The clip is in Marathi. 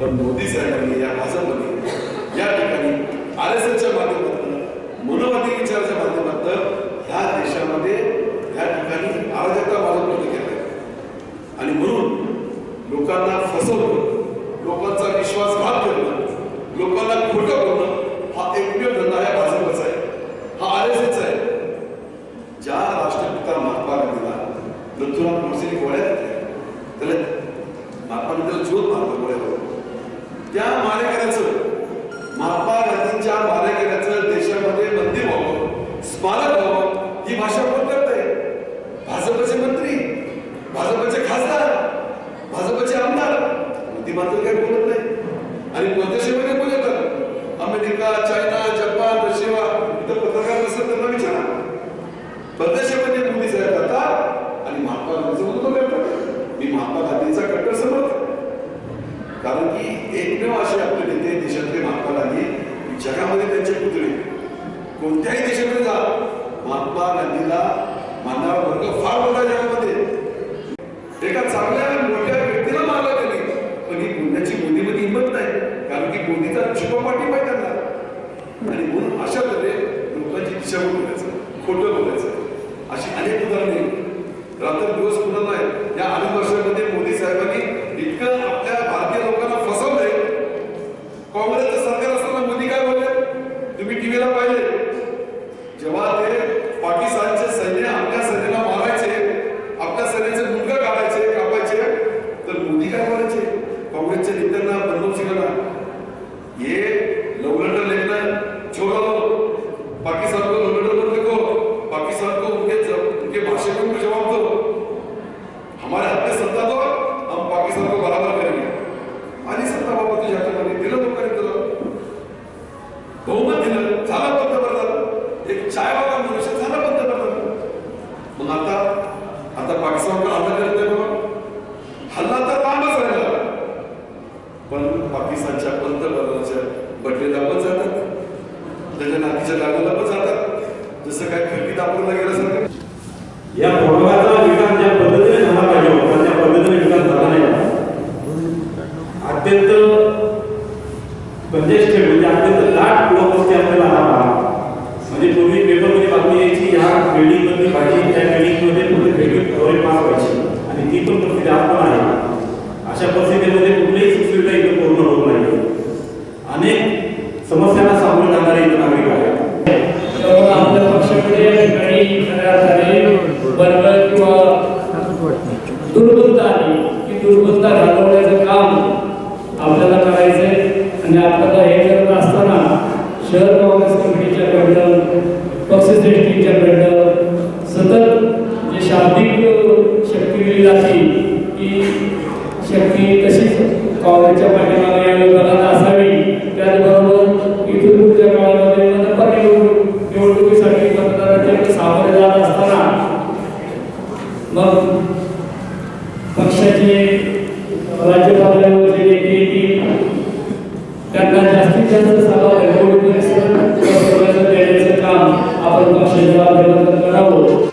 पण मोदी साहेबांनी या भाजपने या ठिकाणी आर एस एसच्या माध्यमातून मनोवादी विचाराच्या माध्यमातून ह्या देशामध्ये या ठिकाणी अराजकता भाजपमध्ये केलं आणि म्हणून लोकांना फसवणं लोकांचा विश्वासघात करणं लोकांना खोटं बोलणं हा एकमेव धंदा या भाजपचा आहे. हा आर एस एसचा आहे. ज्या राष्ट्रपिता महात्मा गांधीला मृत्यूनाथ गोडसेने गोळ्या त्याला महात्मा गांधीला ज्योत मारलं गोळ्या त्या मारेकऱ्याचं महात्मा गांधींच्या मारेकऱ्याचं देशामध्ये मंदिर व्हावं स्मारक व्हावं ही भाषा कोण करत आहे भाजपचे मंत्री भाजपचे खासदार भाजपचे आमदार ती मात्र काही बोलत नाही. आणि परदेशामध्ये बोलतात अमेरिका चायना कारण की एकमेव असे आपले नेते देशातले महात्मा गांधी जगामध्ये त्यांचे पुतळे. कोणत्याही देशामध्ये जा. महात्मा गांधीला मानणारा वर्ग फार मोठा जगामध्ये. एका चांगल्या मोठ्या व्यक्तीला मारला त्यांनी. पण ही गुन्ह्याची मोदीमध्ये हिंमत नाही. कारण की मोदीचा छुपा पाठिंबा आहे त्यांना. आणि म्हणून अशा तऱ्हे लोकांची दिशा बोलायचं खोटं बोलायचं. अशी अनेक उदाहरणे. रात्र दिवस पुन्हा नाही या अनेक वर्षामध्ये मोदी साहेबांनी इतकं आपल्या भारतीय लोकांना फसवलंय काँग्रेसचं सरकार असताना मोदी काय बोलले तुम्ही टीव्हीला पाहिले जेव्हा ते पाकिस्तानचे सैन्य आपल्या सैन्याला मारायचे आपल्या सैन्याचे मुंडकं काढायचे कापायचे तर मोदी काय बोलायचे काँग्रेसच्या नेत्यांना मनमोहन सिंगांना ये लव लेटर लिखना छोड़ो. पाकिस्तान को लव लेटर मत लिखो. पाकिस्तान को उनके जब- उनके भाषण में उनको जवाब दो. हमारे हाथ में सत्ता दो हम पाकिस्तान को बराबर करेंगे. आणि सत्ता बाबा तुझ्या हातामध्ये दिलं लोकांनी तुला बहुमत दिलं. झाला पंतप्रधान. एक चायवाला मनुष्य झाला पंतप्रधान मग आता आता पाकिस्तानवर हल्ला करत नाही बाबा हल्ला तर लांबच राहिला पण पाकिस्तानच्या पंतप्रधानाच्या बटलेला पण जातात. त्याच्या नातीच्या लागूला पण जातात. जसं काय खिडकीत आपल्याला गेल्यासारखं. या समस्यांना सामोरे जाणारे इथं नागरिक आहेत. त्यामुळे आपल्या पक्षामध्ये काही खऱ्या बरोबर किंवा दुर्बलता आली की दुर्बलता घालवण्याचं काम आपल्याला करायचं आहे आणि आपल्याला हे करत असताना शहर काँग्रेस कमिटीच्याकडनं पक्षश्रेष्ठींच्याकडनं सतत जे शाब्दिक शक्ती दिली जाते की शक्ती तशीच काँग्रेसच्या पाठीमागे त्यांना जास्तीत जास्त सभा निवडणुकीत देण्याचं काम आपण पक्षाच्या करावं?